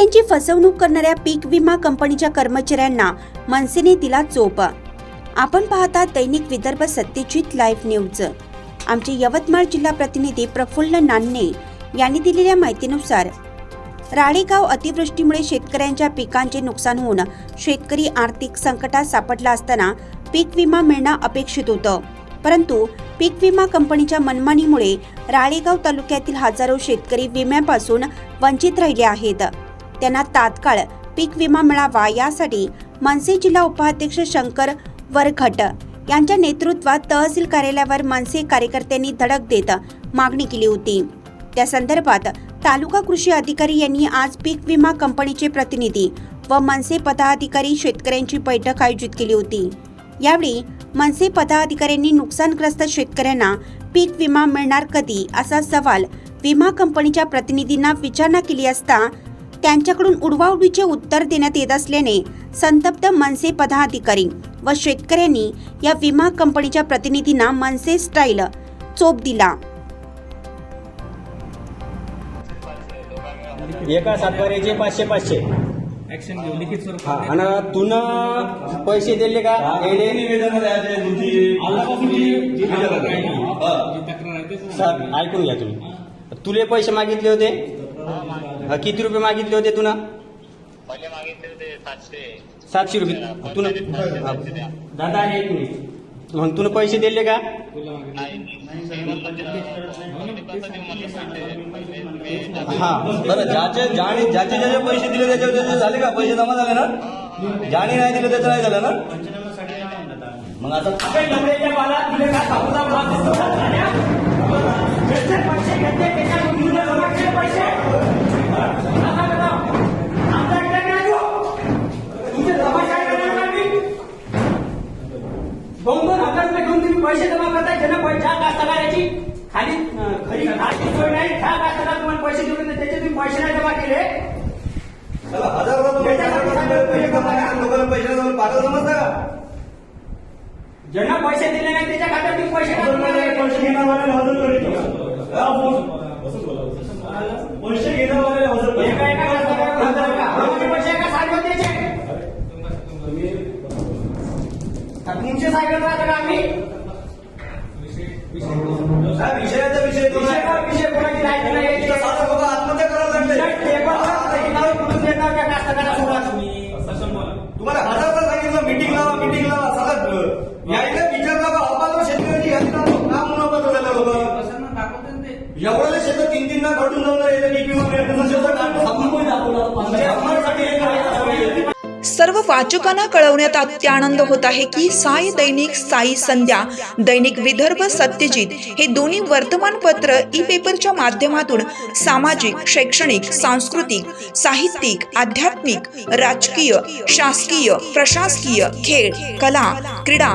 शेतकऱ्यांची फसवणूक करणाऱ्या पीक विमा कंपनीच्या कर्मचाऱ्यांना मनसेने दिला चोप आपण पाहता दैनिक विदर्भ सत्यजित लाईव्ह न्यूज. आमचे यवतमाळ जिल्हा प्रतिनिधी प्रफुल्ल नान्ने यांनी दिलेल्या माहितीनुसार राळेगाव अतिवृष्टीमुळे शेतकऱ्यांच्या पिकांचे नुकसान होऊन शेतकरी आर्थिक संकटात सापडला असताना पीक विमा मिळणं अपेक्षित होतं. परंतु पीक विमा कंपनीच्या मनमानीमुळे राळेगाव तालुक्यातील हजारो शेतकरी विम्यापासून वंचित राहिले आहेत. त्यांना तात्काळ पीक विमा मिळावा यासाठी मनसे जिल्हा उपाध्यक्ष शंकर वरघट यांच्या नेतृत्वात तहसील कार्यालयावर मनसे कार्यकर्त्यांनी धडक देत मागणी केली होती. त्या संदर्भात तालुका कृषी अधिकारी यांनी आज पीक विमा कंपनीचे प्रतिनिधी व मनसे पदाधिकारी शेतकऱ्यांची बैठक आयोजित केली होती. यावेळी मनसे पदाधिकाऱ्यांनी नुकसानग्रस्त शेतकऱ्यांना पीक विमा मिळणार कधी असा सवाल विमा कंपनीच्या प्रतिनिधींना विचारणा केली असता त्यांच्याकडून उडवाउडवीचे उत्तर देण्यात येत असल्याने संतप्त मनसे पदाधिकारी व शेतकऱ्यांनी या विमा कंपनीच्या प्रतिनिधींना मनसे स्टाईल चोप दिला. एका सातबाऱ्याचे पाचशे पाचशे. ऍक्शन घेऊ लिखित स्वरूपात हा आणि तुन पैसे दिले का? येले निवेदन द्यायचे तुमची आल्यापासून जी- जी हा. तक्रार आहे. ना, जी तक्रार आहे ते सर ऐकून घ्या तुम्ही. तुले पैसे मागितले होते? हा, किती रुपये मागितले होते तुना पहिले मागितले होते सातशे. सातशे रुपये. तुन हा. दादा एक मिनिट. मग तुला पैसे दिले का? तुला मागे हा. बरं ज्याचे ज्याने ज्याचे ज्याचे पैसे दिले त्याचे त्याचे झाले का? पैसे जमा झाले ना? ज्याने नाही दिले त्याचं नाही झालं ना? मग आता दोन करताय ज्यांना पै- ज्या कास्तकाराची खाली अं, खरी खायची सोय नाही त्या कास्तकार तुम्हाला पैसे देऊन देते, त्याचे तुम्ही पैसे नाही जमा केले. ज्यांना पैसे दिले नाही त्याच्या खात्यात तुम्ही पैसे. पैसे घेणारवाल्याला हजर करीत पैसे घेणारवाल्याला हजर पैसे एका साडीवर द्यायचे. तुमचे सायकल राहता का आम्ही? साहेब विषयाचा विषय विषय कोणाची नाही आत्महत्या करायला लागले. सर्व वाचकांना कळवण्यात अत्यानंद होत आहे की साई दैनिक साई संध्या दैनिक विदर्भ सत्यजित हे दोन्ही वर्तमानपत्र ई पेपरच्या माध्यमातून सामाजिक शैक्षणिक सांस्कृतिक साहित्यिक आध्यात्मिक राजकीय शासकीय प्रशासकीय खेळ कला क्रीडा